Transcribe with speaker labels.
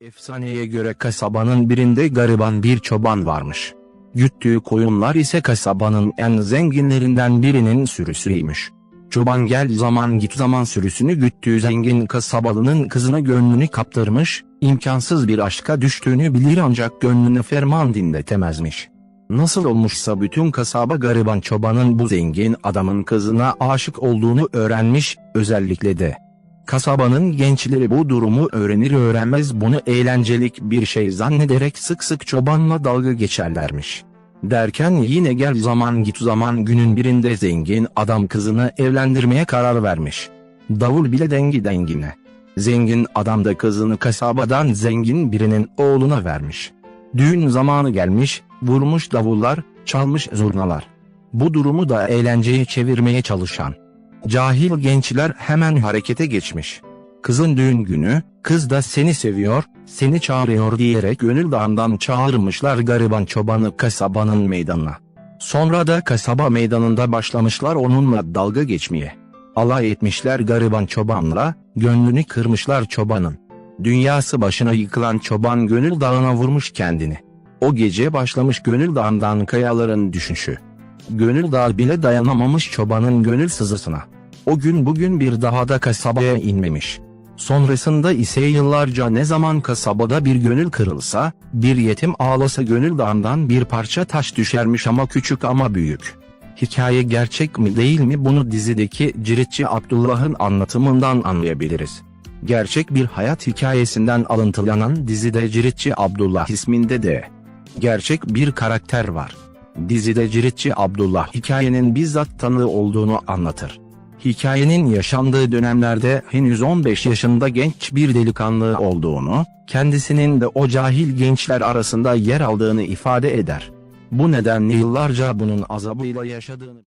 Speaker 1: Efsaneye göre kasabanın birinde gariban bir çoban varmış. Güttüğü koyunlar ise kasabanın en zenginlerinden birinin sürüsüymüş. Çoban gel zaman git zaman sürüsünü güttüğü zengin kasabalının kızına gönlünü kaptırmış, imkansız bir aşka düştüğünü bilir ancak gönlünü ferman dinletemezmiş. Nasıl olmuşsa bütün kasaba gariban çobanın bu zengin adamın kızına aşık olduğunu öğrenmiş, özellikle de Kasabanın gençleri bu durumu öğrenir öğrenmez bunu eğlencelik bir şey zannederek sık sık çobanla dalga geçerlermiş. Derken yine gel zaman git zaman günün birinde zengin adam kızını evlendirmeye karar vermiş. Davul bile dengi dengine. Zengin adam da kızını kasabadan zengin birinin oğluna vermiş. Düğün zamanı gelmiş, vurmuş davullar, çalmış zurnalar. Bu durumu da eğlenceye çevirmeye çalışan Cahil gençler hemen harekete geçmiş. Kızın düğün günü, kız da seni seviyor, seni çağırıyor diyerek gönül dağından çağırmışlar gariban çobanı kasabanın meydanına. Sonra da kasaba meydanında başlamışlar onunla dalga geçmeye. Alay etmişler gariban çobanla, gönlünü kırmışlar çobanın. Dünyası başına yıkılan çoban gönül dağına vurmuş kendini. O gece başlamış gönül dağından kayaların düşüşü. Gönül bile dayanamamış çobanın gönül sızısına. O gün bugün bir daha da kasabaya inmemiş. Sonrasında ise yıllarca ne zaman kasabada bir gönül kırılsa, bir yetim ağlasa gönül dağından bir parça taş düşermiş ama küçük ama büyük. Hikaye gerçek mi değil mi bunu dizideki Ciritçi Abdullah'ın anlatımından anlayabiliriz. Gerçek bir hayat hikayesinden alıntılanan dizide Ciritçi Abdullah isminde de gerçek bir karakter var. Dizide Ciritçi Abdullah hikayenin bizzat tanığı olduğunu anlatır. Hikayenin yaşandığı dönemlerde henüz 15 yaşında genç bir delikanlı olduğunu, kendisinin de o cahil gençler arasında yer aldığını ifade eder. Bu nedenle yıllarca bunun azabıyla yaşadığını